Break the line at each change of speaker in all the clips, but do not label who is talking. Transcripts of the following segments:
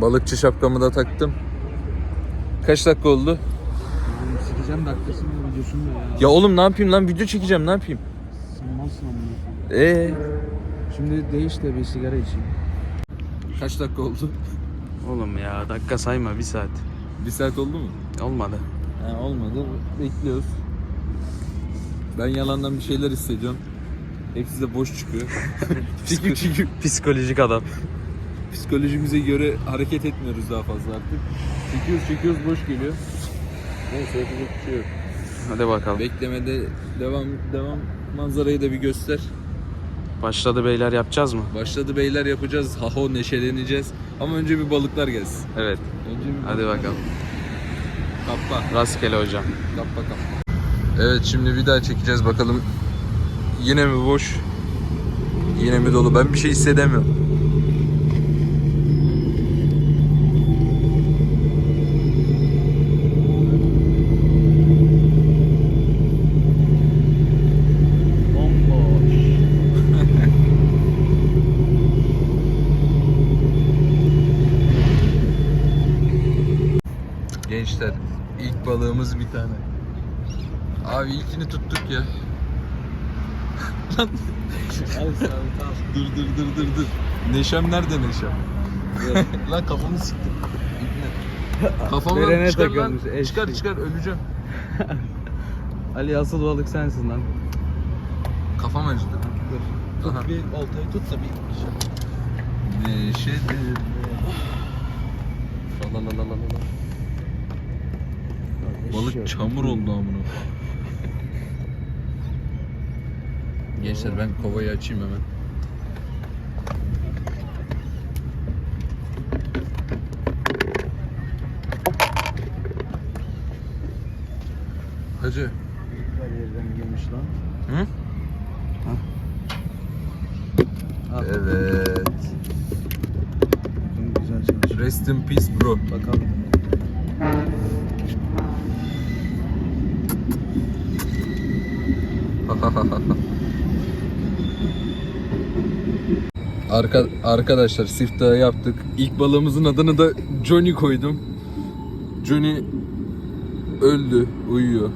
Balıkçı şapkamı da taktım. Kaç dakika oldu?
Sikeceğim dakikasını videosunu da ya.
Ya oğlum ne yapayım lan video çekeceğim ne yapayım?
Sınmazsın amına.
Ee
Şimdi değiş de bir sigara için.
kaç dakika oldu?
Oğlum ya dakika sayma bir saat.
Bir saat oldu mu?
Olmadı.
Ha, olmadı. Bekliyoruz. Ben yalandan bir şeyler hissediyorum. Hepsi de boş çıkıyor.
Psikolojik adam.
Psikolojimize göre hareket etmiyoruz daha fazla artık. Çekiyoruz çekiyoruz boş geliyor. Neyse yapacak bir şey yok.
Hadi bakalım.
Beklemede devam devam manzarayı da bir göster.
Başladı beyler yapacağız mı?
Başladı beyler yapacağız. Haho neşeleneceğiz. Ama önce bir balıklar gelsin.
Evet.
Önce bir
Hadi bakalım.
Kappa.
Rastgele hocam.
Kappa kappa. Evet şimdi bir daha çekeceğiz bakalım. Yine mi boş? Yine mi dolu? Ben bir şey hissedemiyorum.
Bomboş.
Gençler balığımız bir tane. Abi ilkini tuttuk ya. Lan dur dur dur dur dur. Neşem nerede Neşem? lan kafamı siktim. Kafamı
Nerene
çıkar lan.
takılmış, eşek.
Çıkar çıkar öleceğim.
Ali asıl balık sensin lan.
Kafam acıdı. Aha.
bir oltayı tut da bir
Neşedir. Balık çamur oldu amına. Gençler ben kovayı açayım hemen. Hacı.
Her yerden girmiş lan.
Hı?
Al.
Evet.
Güzel çalışıyor.
Rest in peace bro.
Bakalım.
Arka, arkadaşlar siftahı yaptık. İlk balığımızın adını da Johnny koydum. Johnny öldü, uyuyor.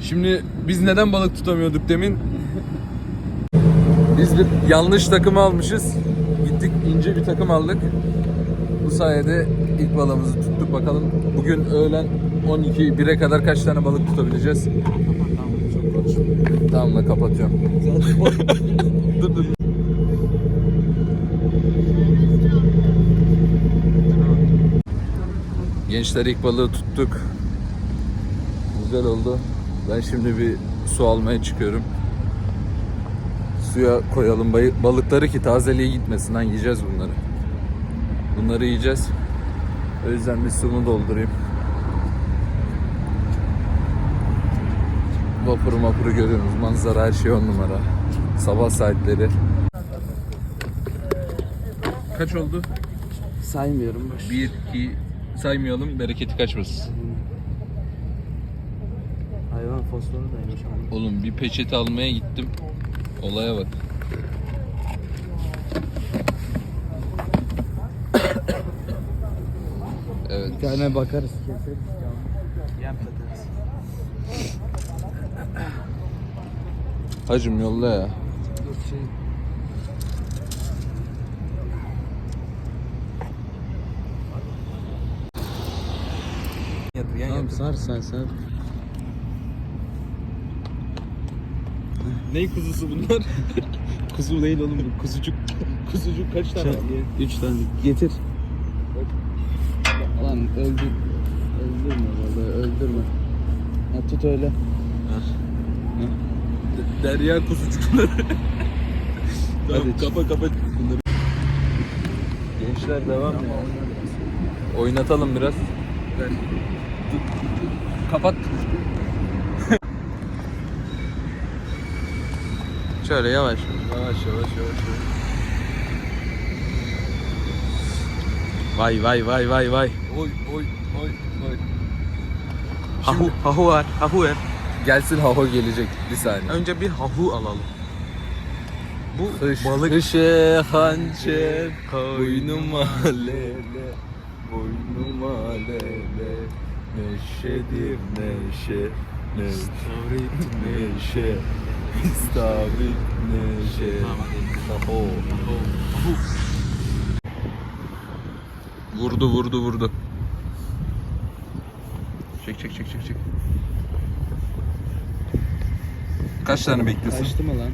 Şimdi biz neden balık tutamıyorduk demin? Biz bir yanlış takımı almışız. Gittik ince bir takım aldık. Bu sayede ilk balığımızı tuttuk. Bakalım bugün öğlen 12 1'e kadar kaç tane balık tutabileceğiz? Tamam da kapatıyorum. dur dur. Gençler ilk balığı tuttuk. Güzel oldu. Ben şimdi bir su almaya çıkıyorum. Suya koyalım balıkları ki tazeliğe gitmesin. Lan yiyeceğiz bunları. Bunları yiyeceğiz. O yüzden bir sumu doldurayım. Vapuru mapuru görüyorsunuz. Manzara her şey on numara. Sabah saatleri. Kaç oldu?
Saymıyorum boş.
1, 2 saymayalım bereketi kaçmasın.
Hayvan fosforu daymış ama.
Oğlum bir peçete almaya gittim. Olaya bak. Evet.
Bir tane bakarız keseriz. Yem.
Hacım yolla ya.
Şey. Tamam sar sen sar.
Ne kuzusu bunlar?
Kuzu değil oğlum bu kuzucuk.
Kuzucuk kaç tane?
Üç tane. Getir. Lan öldür. Öldürme vallahi öldürme. Ha, tut öyle.
Derya kuzucukları. tamam
Hadi.
kapa kapa bunları. Gençler devam ya. Oynatalım biraz. Kapat.
Şöyle yavaş.
Yavaş yavaş yavaş.
Vay vay vay vay vay.
Oy oy oy oy.
Hahu, hahu var, hahu ver.
Gelsin Haho gelecek bir saniye.
Önce bir hahu alalım.
Bu
Kış-
balık.
Kışe hançer boynuma lele boynuma lele neşedir neşe neşe neşe istavrit neşe Oho.
Vurdu vurdu vurdu. Çek çek çek çek çek. Kaç tane bekliyorsun?
Kaçtı mı lan?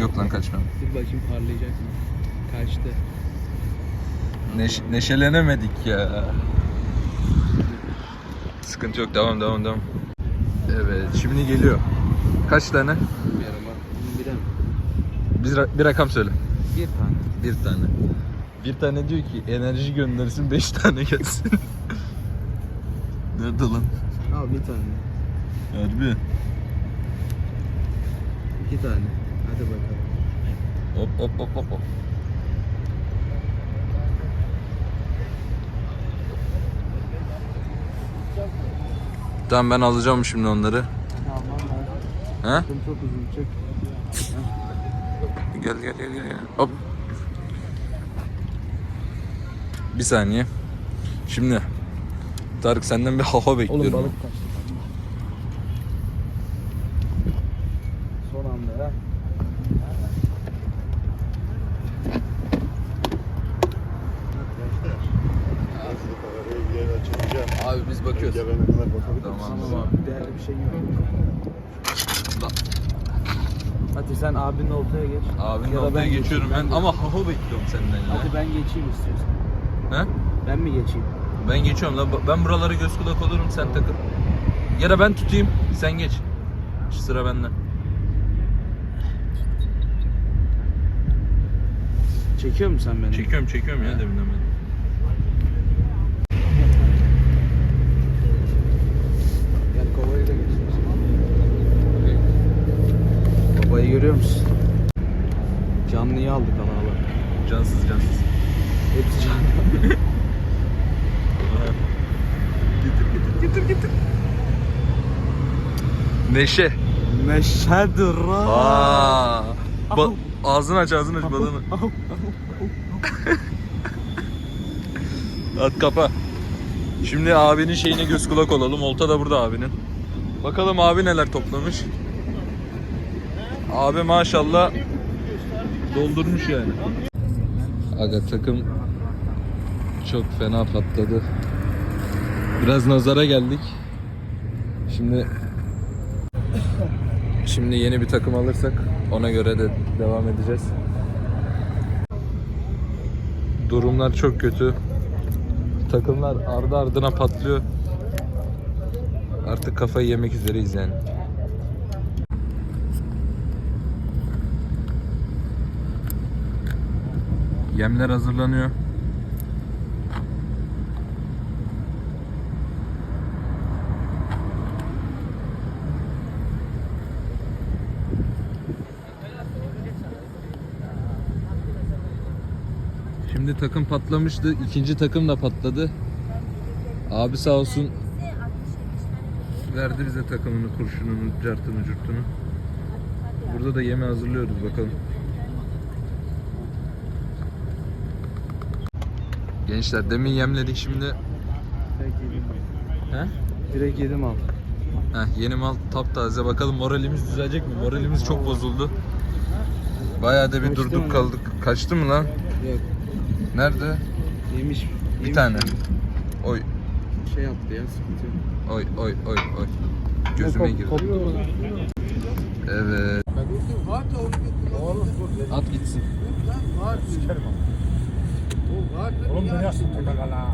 Yok lan kaçmam.
Dur bakayım parlayacak mı? Kaçtı.
Neş neşelenemedik ya. Sıkıntı yok devam devam devam. Evet şimdi geliyor. Kaç tane?
Bir
ra- bir rakam söyle.
Bir tane.
Bir tane. Bir tane diyor ki enerji göndersin 5 tane gelsin. Nerede lan?
Al bir tane.
Harbi.
İki tane. Hadi bakalım.
Hop hop hop hop hop. Tamam ben alacağım şimdi onları.
Tamam
He?
çok uzun.
Gel gel gel gel. gel. Hop. Bir saniye. Şimdi Tarık senden bir haha bekliyorum.
Oğlum balık kaçtı. Son anda ha.
Abi biz bakıyoruz.
Gelene kadar bakalım.
Tamam.
Tamam abi değerli bir şey yok. Hadi sen abinin ortaya geç.
Abinin
Ya da ben
geçiyorum ben ama haha bekliyorum senden ya.
Hadi ben geçeyim istiyorsan.
He?
Ben mi geçeyim?
Ben geçiyorum lan. Ben buralara göz kulak olurum sen takıl. Ya da ben tutayım sen geç. Şu sıra bende.
Çekiyor musun sen beni?
Çekiyorum çekiyorum ya deminden beri.
Gel kovayı da geçiyorsun. Babayı görüyor musun? Canlıyı aldık ama Allah.
Cansız cansız.
Hepsi canlı.
Getir getir getir. Neşe.
Meşhedir
Aa. Ba- ağzını aç ağzını aç balığını. At kapa. Şimdi abinin şeyine göz kulak olalım. Olta da burada abinin. Bakalım abi neler toplamış. Abi maşallah doldurmuş yani. Aga takım çok fena patladı. Biraz nazara geldik. Şimdi Şimdi yeni bir takım alırsak ona göre de devam edeceğiz. Durumlar çok kötü. Takımlar ardı ardına patlıyor. Artık kafayı yemek üzereyiz yani. Yemler hazırlanıyor. Şimdi takım patlamıştı. ikinci takım da patladı. Abi sağ olsun verdi bize takımını, kurşununu, cartını, curtunu. Burada da yeme hazırlıyoruz bakalım. Gençler demin yemledik şimdi. He?
Direkt yedim al.
Heh, yeni mal taptaze. Bakalım moralimiz düzelecek mi? Moralimiz çok bozuldu. Bayağı da bir
Kaçtı
durduk
mı?
kaldık. Kaçtı mı lan?
Yok.
Nerede?
Yemiş.
Bir
yemiş
tane.
yani.
Oy,
Şey yaptı ya sıkıntı yok.
oy, oy, oy, oy. Gözüme girdi.
Koptu mu?
Evet. At gitsin.
Oğlum dünyasın takala.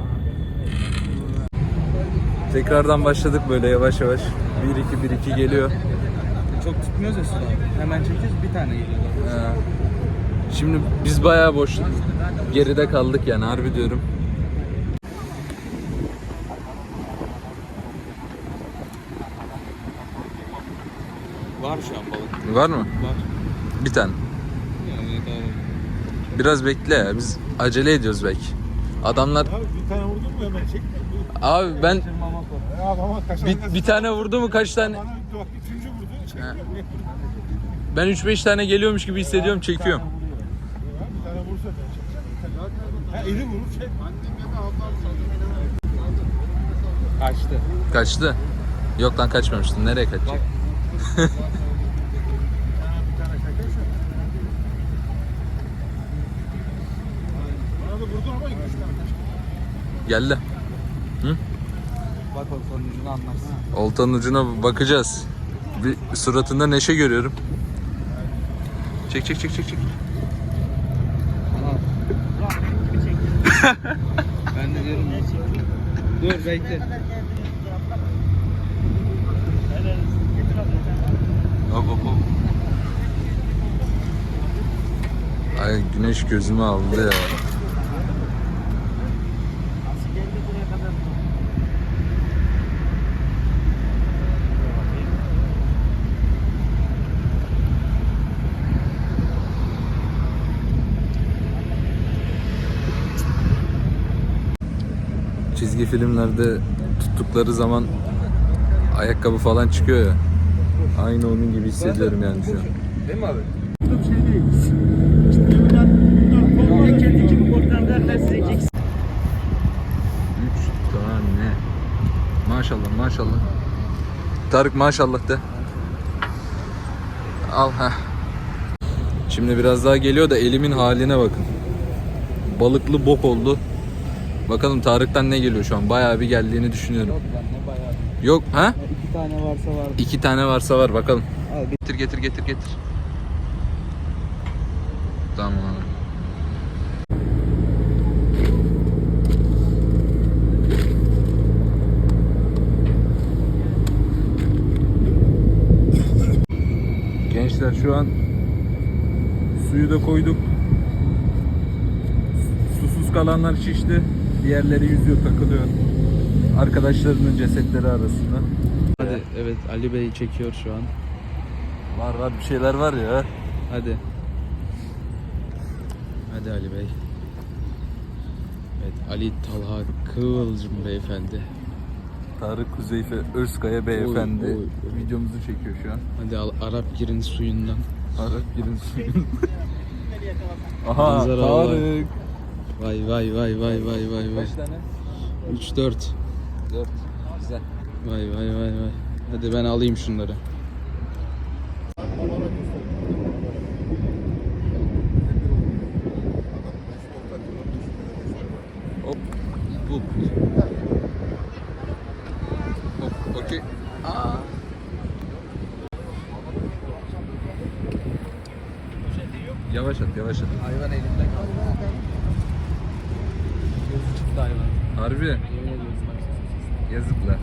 Tekrardan başladık böyle yavaş yavaş. 1 2 1 2 geliyor.
Çok tutmuyoruz ya sıra. Hemen çekeceğiz bir tane geliyor.
Ha. Şimdi biz bayağı boş geride kaldık yani harbi diyorum.
Var şu an balık.
Var mı?
Var.
Bir tane.
Yani daha
Biraz bekle ya. Biz acele ediyoruz belki. Adamlar
Abi bir tane vurdun mu hemen çek.
abi ben
Ya kaç
bir, bir tane vurdu mu kaç tane?
Bana bir bak üçüncü vurdu. Çek.
Ben 3-5 tane geliyormuş gibi hissediyorum çekiyorum.
vurursa ben çekeceğim. Ha iri vurur çek.
Kaçtı.
Kaçtı. Yok lan kaçmamıştın. Nereye kaçacak?
Ha, bir tane çekersen. Bana da vurdu ama tane kaçtı.
Geldi.
Bak o sonucunu anlarsın.
Oltanın ucuna bakacağız. Bir suratında neşe görüyorum. Çek çek çek çek çek.
ben de diyorum. Dur bekle.
Hop hop hop. Ay güneş gözümü aldı ya. Filmlerde tuttukları zaman ayakkabı falan çıkıyor ya. Aynı onun gibi hissediyorum yani şu an. Değil mi abi? Üç tane. Maşallah maşallah. Tarık maşallah de. Al ha. Şimdi biraz daha geliyor da elimin haline bakın. Balıklı bok oldu. Bakalım Tarık'tan ne geliyor şu an? Bayağı bir geldiğini düşünüyorum.
Yok lan ne bayağı.
Yok ha?
Ya İki tane varsa var.
İki tane varsa var bakalım.
Al
Getir getir getir getir. Tamam. Gençler şu an suyu da koyduk. Susuz kalanlar şişti. Diğerleri yüzüyor, takılıyor. Arkadaşlarının cesetleri arasında.
Hadi evet Ali Bey çekiyor şu an.
Var var bir şeyler var ya.
Hadi. Hadi Ali Bey. Evet Ali Talha Kıvılcım beyefendi.
Tarık Kuzeyfe Özkaya beyefendi
Oy, oy, oy.
videomuzu çekiyor şu an.
Hadi al Arap girin suyundan.
Tarık girin suyun. Aha
Manzara var. Vay vay vay vay vay vay vay.
tane?
3 4.
4. Güzel.
Vay vay vay vay. Hadi ben alayım şunları.
Hop. Hop. Hop. Okey. Aa. Yavaş at, yavaş at.
Hayvan elimde kaldı.
Harbi. Yazıklar.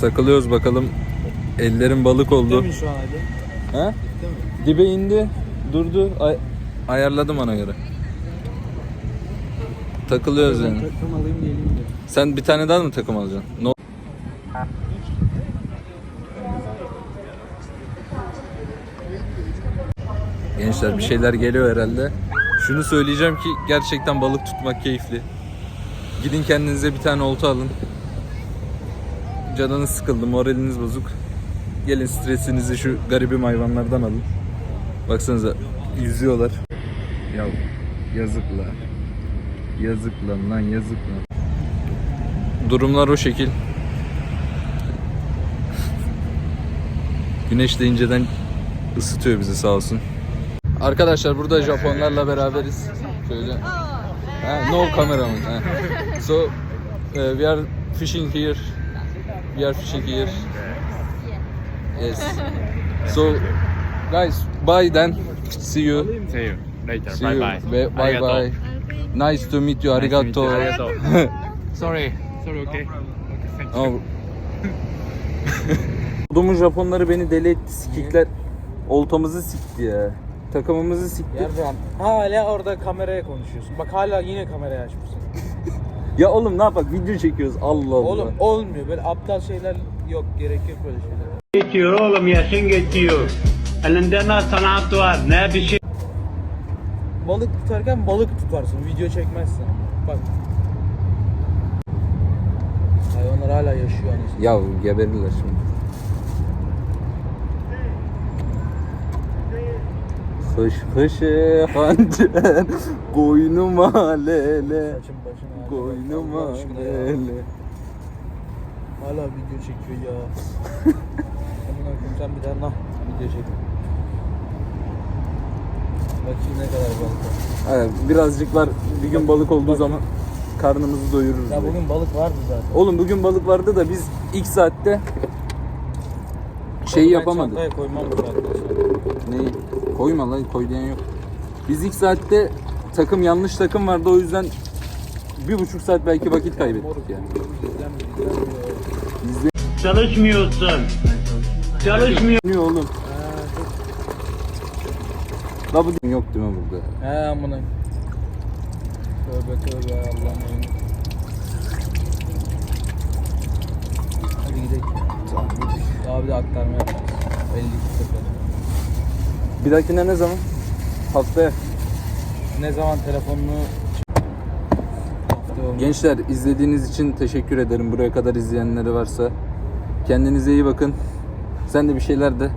Takılıyoruz bakalım. Ellerim balık oldu.
Değil mi şu an?
Ha?
Değil mi?
Dibe indi, durdu. Ay- ayarladım ona göre. Takılıyoruz yani.
Takım alayım diyor.
Sen bir tane daha mı takım alacaksın? No. Gençler bir şeyler geliyor herhalde. Şunu söyleyeceğim ki gerçekten balık tutmak keyifli. Gidin kendinize bir tane olta alın. Canınız sıkıldı, moraliniz bozuk. Gelin stresinizi şu garibim hayvanlardan alın. Baksanıza yüzüyorlar. Ya yazıklar. Yazık lan lan yazık lan. Durumlar o şekil. Güneş de inceden ısıtıyor bizi sağ olsun. Arkadaşlar burada Japonlarla beraberiz. Şöyle. No camera mı? Ha. So uh, we are fishing here. We are fishing here. Yes. So guys, bye then. See you.
See you later.
See
bye
you.
bye.
Bye bye. Bye. Nice to meet you.
Nice
Arigato.
meet you. Arigato. Sorry. Sorry. Okay.
Ama... Odumun Japonları beni deli etti. Sikikler oltamızı sikti ya. Takımımızı sikti.
Yerden. Hala orada kameraya konuşuyorsun. Bak hala yine kamerayı açmışsın.
Ya oğlum ne yapak video çekiyoruz Allah Allah.
Oğlum olmuyor. Böyle aptal şeyler yok. Gerek yok böyle şeyler.
geçiyor oğlum yaşın geçiyor. Elinde ne sanat var ne bir şey.
Balık tutarken balık tutarsın. Video çekmezsin. Bak. Hayvanlar hala yaşıyor anasını.
Ya geberirler şimdi. Fış fışı hançer koynuma lele
Saçın başına. ağrıyor.
koynuma
Allah aşkına ya.
lele
Hala video çekiyor ya. Amına koyayım sen bir tane nah video çek. Bakayım ne kadar balık.
Evet, birazcık var bir gün balık olduğu zaman karnımızı doyururuz.
Ya
belki.
bugün balık vardı zaten.
Oğlum bugün balık vardı da biz ilk saatte şey
Ben
yapamadık.
Koymam.
Neyi? Koyma lan koy diyen yok. Biz ilk saatte takım yanlış takım vardı o yüzden bir buçuk saat belki vakit kaybettik yani. İzle
Çalışmıyorsun. Çalışmıyor.
Ne oğlum? La bu yok değil mi burada?
He amına. Tövbe tövbe Allah'ım Hadi gidelim. Daha bir de aktarma yapacağız. 52 sefer.
Bir dahakine ne zaman? Haftaya.
Ne zaman telefonunu olmuş.
Gençler izlediğiniz için teşekkür ederim. Buraya kadar izleyenleri varsa. Kendinize iyi bakın. Sen de bir şeyler de.